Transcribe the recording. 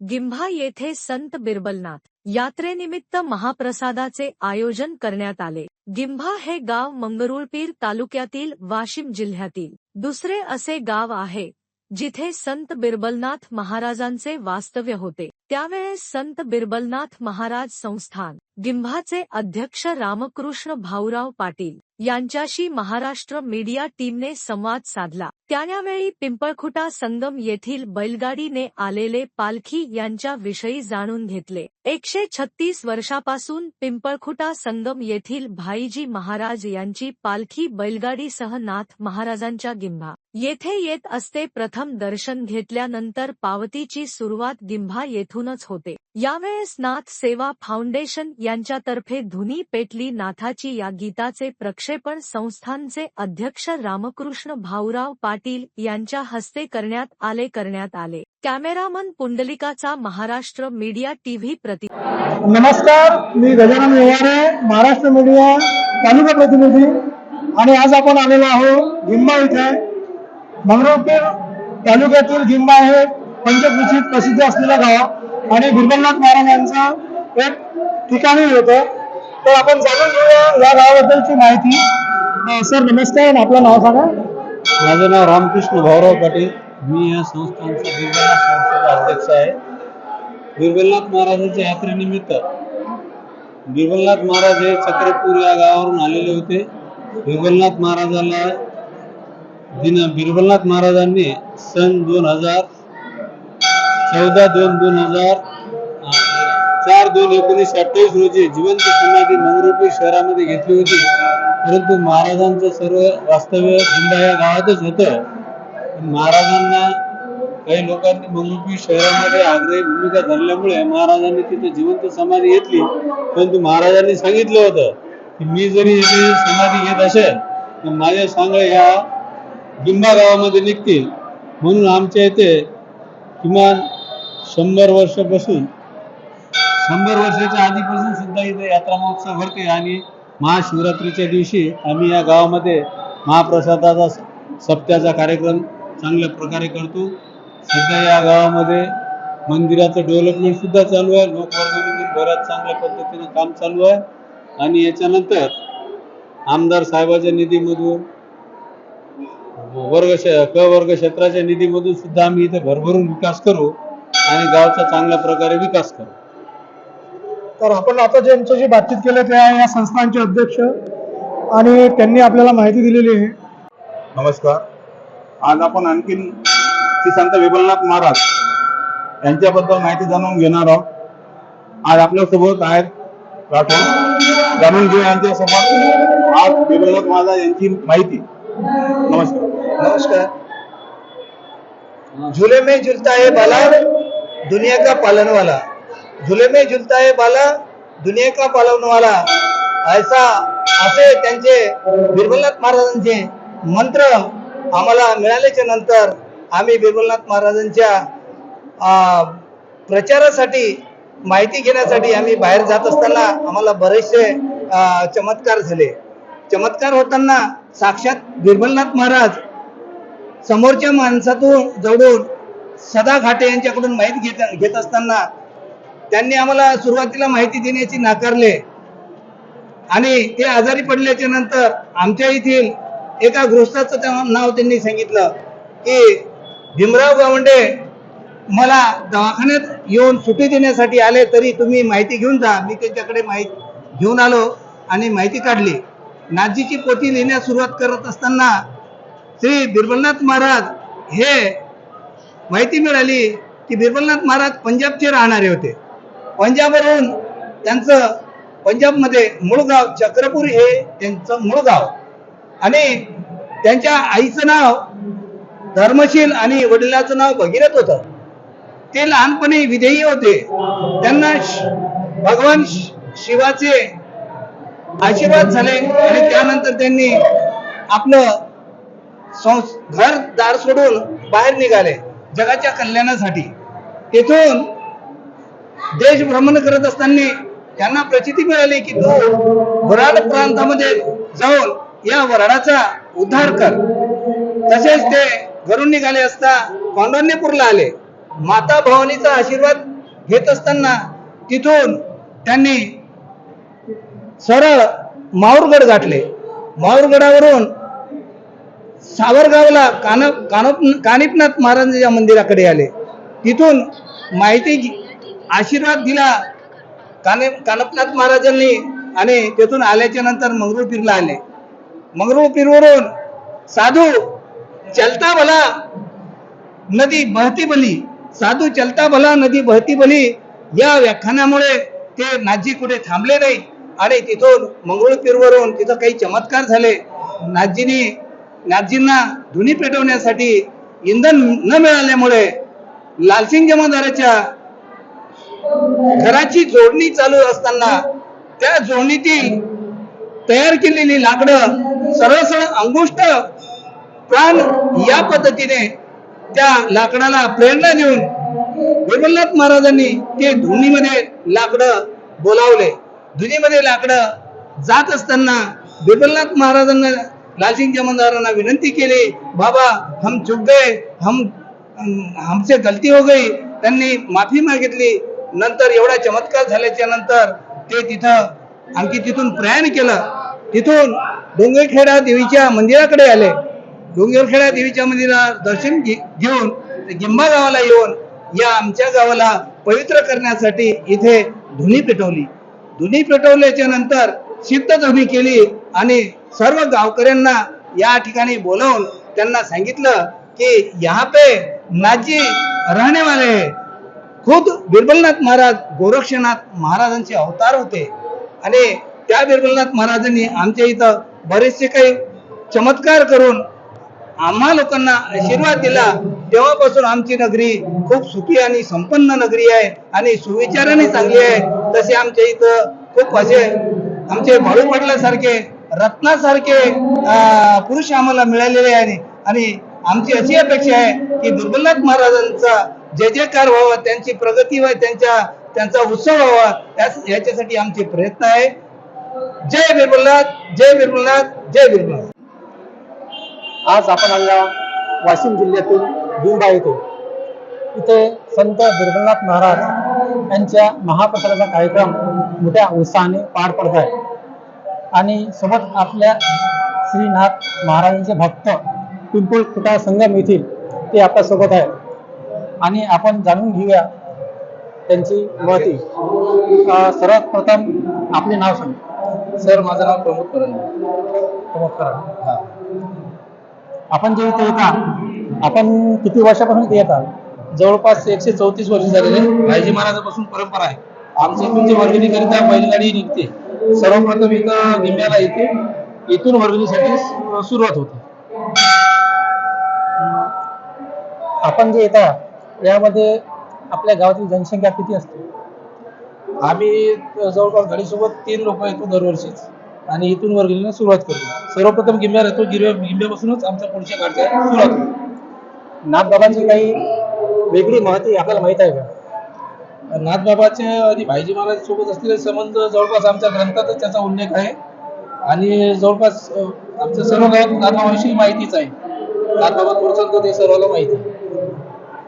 गिंभा येथे संत बिरबलनाथ यात्रेनिमित्त महाप्रसादाचे आयोजन करण्यात आले. गिंभा हे गाव मंगरुळपीर तालुक्यातील वाशिम जिल्ह्यातील दुसरे असे गाव आहे जिथे संत बिरबलनाथ महाराजांचे वास्तव्य होते. त्यावेळेस संत बिरबलनाथ महाराज संस्थान गिंभाचे अध्यक्ष रामकृष्ण भाऊराव पाटील यांच्याशी महाराष्ट्र मीडिया टीमने संवाद साधला. त्यावेळी पिंपळखुटा संगम येथील बैलगाडीने आलेले पालखी यांच्याविषयी जाणून घेतले. एकशे छत्तीस वर्षापासून पिंपळखुटा संगम येथील भाईजी महाराज यांची पालखी बैलगाडीसह नाथ महाराजांच्या गिंभा येथे येत असते प्रथम दर्शन घेतल्यानंतर पावतीची सुरुवात गिंभा येथूनच होते. यावेळेस नाथ सेवा फाउंडेशन यांच्यातर्फे धुनी पेटली नाथाची या गीताचे प्रक्षेपण संस्थानचे अध्यक्ष रामकृष्ण भाऊराव पाटील यांच्या हस्ते करण्यात आले करण्यात आले. कॅमेरामन पुंडलिकाचा महाराष्ट्र मीडिया टीव्ही प्रति नमस्कार मी गजानन व्यवहारे महाराष्ट्र मीडिया तालुका प्रतिनिधी. आणि आज आपण आलेलो आहोत गिंबा इथे. मंगरुळपीर तालुक्यातील गिंबा हे पंचकृषीत प्रसिद्ध असलेलं गाव. आणि बिरबलनाथ महाराजांचं एक ठिकाणी होतं. तर आपण जाणून घेऊया या गावाबद्दलची माहिती. सर नमस्कार आपलं नाव सांगा. माझं नाव रामकृष्ण भाऊराव पाटील. मी या संस्थांचा संस्थेचा अध्यक्ष आहे. बिरबलनाथ महाराजांच्या यात्रेनिमित्त बिरबलनाथ महाराज हे चक्रपूर या गावावरून आलेले होते. बिरबलनाथ महाराजाला दिन बिरबलनाथ महाराजांनी सन दोन हजार चौदा दोन दोन हजार चार दोन एकोणीसशे अठ्ठावीस रोजी जिवंत समाधी मंगरुळपीर शहरामध्ये घेतली होती. परंतु महाराजांचं सर्व वास्तव्य जिल्हा या गावातच होतं. महाराजांना काही लोकांनी मंगरुळपीर शहरामध्ये आग्रही भूमिका धरल्यामुळे महाराजांनी तिथे जिवंत समाधी घेतली. परंतु महाराजांनी सांगितलं होतं की मी जरी येथे समाधी घेत असेल तर माझ्या सांगळे ह्या लिंबा गावामध्ये निघतील. म्हणून आमच्या इथे किमान शंभर वर्षापासून शंभर वर्षाच्या आधीपासून सुद्धा इथे यात्रा महोत्सव भरते आणि महाशिवरात्रीच्या दिवशी आम्ही या गावामध्ये महाप्रसादाचा सप्त्याचा कार्यक्रम चांगल्या प्रकारे करतो. सध्या या गावामध्ये मंदिराचं डेव्हलपमेंट सुद्धा चालू आहे. लोकवर्गणीतून बऱ्याच चांगल्या पद्धतीनं काम चालू आहे. आणि याच्यानंतर आमदार साहेबाच्या निधीमधून वर्ग क वर्ग क्षेत्राच्या निधीमधून सुद्धा आम्ही इथे भरभरून विकास करू. आणि गावचा चांगल्या प्रकारे विकास करू. तर आपण आता ज्यांचं जे बातचीत केलं ते आहे या संस्थांचे अध्यक्ष आणि त्यांनी आपल्याला माहिती दिलेली आहे. नमस्कार. आज आपण आणखीन श्री संत विबलनाथ महाराज यांच्याबद्दल माहिती जाणून घेणार आहोत. आज आपल्यासोबत आहेत राठोड जाणून घेऊ यांच्यासोबत आज विबलनाथ महाराज यांची माहिती. नमस्कार. नमस्कार. झूले में झूलता है बाला. दुनिया का पालन वाला? झुले में झुलता है बाला दुनिया का पालन वाला। ऐसा असे त्यांचे बिरबलनाथ महाराजांचे मंत्र आम्हाला मिळाल्याच्या नंतर आम्ही बिरबलनाथ महाराजांच्या प्रचारासाठी माहिती घेण्यासाठी आम्ही बाहेर जात असताना आम्हाला बरेचसे चमत्कार झाले. चमत्कार होताना साक्षात बिरबलनाथ महाराज समोरच्या माणसातून जवळून सदा घाटे यांच्याकडून माहिती घेत घेत असताना त्यांनी आम्हाला सुरुवातीला माहिती देण्याची नाकारले. आणि ते आजारी पडल्याच्या नंतर आमच्या येथील एका गृहस्थाचं त्या- नाव त्यांनी सांगितलं की भीमराव गावंडे मला दवाखान्यात येऊन सुट्टी देण्यासाठी आले तरी तुम्ही माहिती घेऊन जा. मी त्यांच्याकडे माहिती घेऊन आलो आणि माहिती काढली. नाजीची पोथी लिहिण्यास सुरुवात करत असताना श्री बिरबलनाथ महाराज हे माहिती मिळाली की बिरबलनाथ महाराज पंजाबचे राहणारे होते. पंजाबवरून त्यांचं पंजाबमध्ये मूळ गाव चक्रपूर हे त्यांचं मूळ गाव आणि त्यांच्या आईचं नाव धर्मशील आणि वडिलाचं नाव भगीरथ होतं. ते लहानपणी विधेयी होते. त्यांना भगवान शिवाचे आशीर्वाद झाले आणि त्यानंतर त्यांनी आपलं संस घर दार सोडून बाहेर निघाले. जगाच्या कल्याणासाठी. तेथून देश भ्रमण करत असताना त्यांना प्रचिती मिळाली की तू वराड प्रांतामध्ये जाऊन या वराडाचा उद्धार कर. तसेच ते घरून निघाले असता कौंडण्यपूरला आले. माता भवानीचा आशीर्वाद घेत असताना तिथून त्यांनी सरळ माहूरगड गाठले. माहूरगडावरून सावरगावला कान कानप कानिपनाथ महाराजांच्या मंदिराकडे आले तिथून माहिती आशीर्वाद दिला काने कानपनाथ महाराजांनी आणि तेथून आल्याच्यानंतर मंगरुळपीरला आले. मंगरुळपीरवरून साधू चलता भला नदी बहती बली. साधू चलता भला नदी बहती बली. या व्याख्यानामुळे ते नाजी कुठे थांबले नाही आणि तिथून मंगरुळपीरवरून तिथं काही चमत्कार झाले. नाजीनी नाजींना धुनी पेटवण्यासाठी इंधन न मिळाल्यामुळे लालसिंग जमादाराच्या घराची जोडणी चालू असताना त्या जोडणीतील तयार केलेली लाकडं सरळसळ अंगुष्ट प्राण या पद्धतीने त्या लाकडाला प्रेरणा देऊन विमलनाथ महाराजांनी ते धुनीमध्ये लाकडं बोलावले. धुनीमध्ये लाकडं जात असताना विमलनाथ महाराजांना लालसिंग जमानदारांना विनंती केली बाबा हम चुक गए हम हमसे गलती हो गई. त्यांनी माफी मागितली. नंतर एवढा चमत्कार झाल्याच्यानंतर ते तिथं आणखी तिथून प्रयाण केलं. तिथून डोंगरखेडा देवीच्या मंदिराकडे आले. डोंगरखेडा देवीच्या मंदिरात दर्शन घे- घेऊन गिंबा गावाला येऊन या आमच्या गावाला पवित्र करण्यासाठी इथे धुनी पेटवली. धुनी पेटवल्याच्या नंतर सिद्ध धुनी केली. आणि सर्व गावकऱ्यांना या ठिकाणी बोलावून त्यांना सांगितलं की यहाँ पे नाजी राहणे वाले खुद बिरबलनाथ महाराज गोरक्षनाथ महाराजांचे अवतार होते. आणि त्या बिरबलनाथ महाराजांनी आमच्या इथं बरेचसे काही चमत्कार करून आम्हा लोकांना आशीर्वाद दिला. तेव्हापासून आमची नगरी खूप सुखी आणि संपन्न नगरी आहे आणि सुविचाराने चांगली आहे. तसे आमच्या इथं खूप असे आमचे भाऊ पडल्यासारखे रत्नासारखे पुरुष आम्हाला मिळालेले आहे. आणि आमची अशी अपेक्षा आहे की दुर्बलनाथ महाराजांचा जय जयकार व्हावा त्यांची प्रगती व्हावी त्यांच्या त्यांचा उत्सव व्हावा त्याच याच्यासाठी आमचे प्रयत्न आहे. जय बिरबलनाथ जय बिरबलनाथ जय बिरबलनाथ. आज आपण आलेला वाशिम जिल्ह्यातील बिंबा येथे इथे संत बिरबलनाथ महाराज यांच्या महाप्रसादाचा कार्यक्रम मोठ्या उत्साहाने पार पडत आहे. आणि सोबत आपल्या श्रीनाथ महाराजांचे भक्त पिंपळ कुटा संगम येथील ते आपल्यासोबत आहे आणि आपण जाणून घेऊया त्यांची महती अं, सर्वात प्रथम आपले नाव सांगा. सर माझं नाव प्रमोद करंजे प्रमोद करा आपण जे इथे येता आपण किती वर्षापासून इथे येतात जवळपास एकशे चौतीस वर्ष झालेले. भाईजी महाराजापासून परंपरा आहे. आमच्या इथून जे वर्गणीकरिता बैलगाडी निघते. सर्वप्रथम इथं निम्याला येते इथून वर्गणीसाठी सुरुवात होते. आपण जे येता यामध्ये आपल्या गावातील जनसंख्या किती असते? आम्ही जवळपास घडीसोबत तीन लोक येतो दरवर्षीच आणि इथून वर्गणीला सुरुवात करतो. सर्वप्रथम गिंब्या राहतो गिरव्या गिम्यापासूनच आमच्या पुढच्या काळच्या सुरुवात होते. नाथबाबांची काही वेगळी महती आपल्याला माहीत आहे का? नाथबाबाचे आणि भाईजी महाराज सोबत असलेले संबंध जवळपास आमच्या ग्रंथातच त्याचा उल्लेख आहे. आणि जवळपास आमच्या सर्व गावात नाथबाबाविषयी माहितीच आहे. नाथबाबा थोडसं ते सर्वांना माहिती आहे.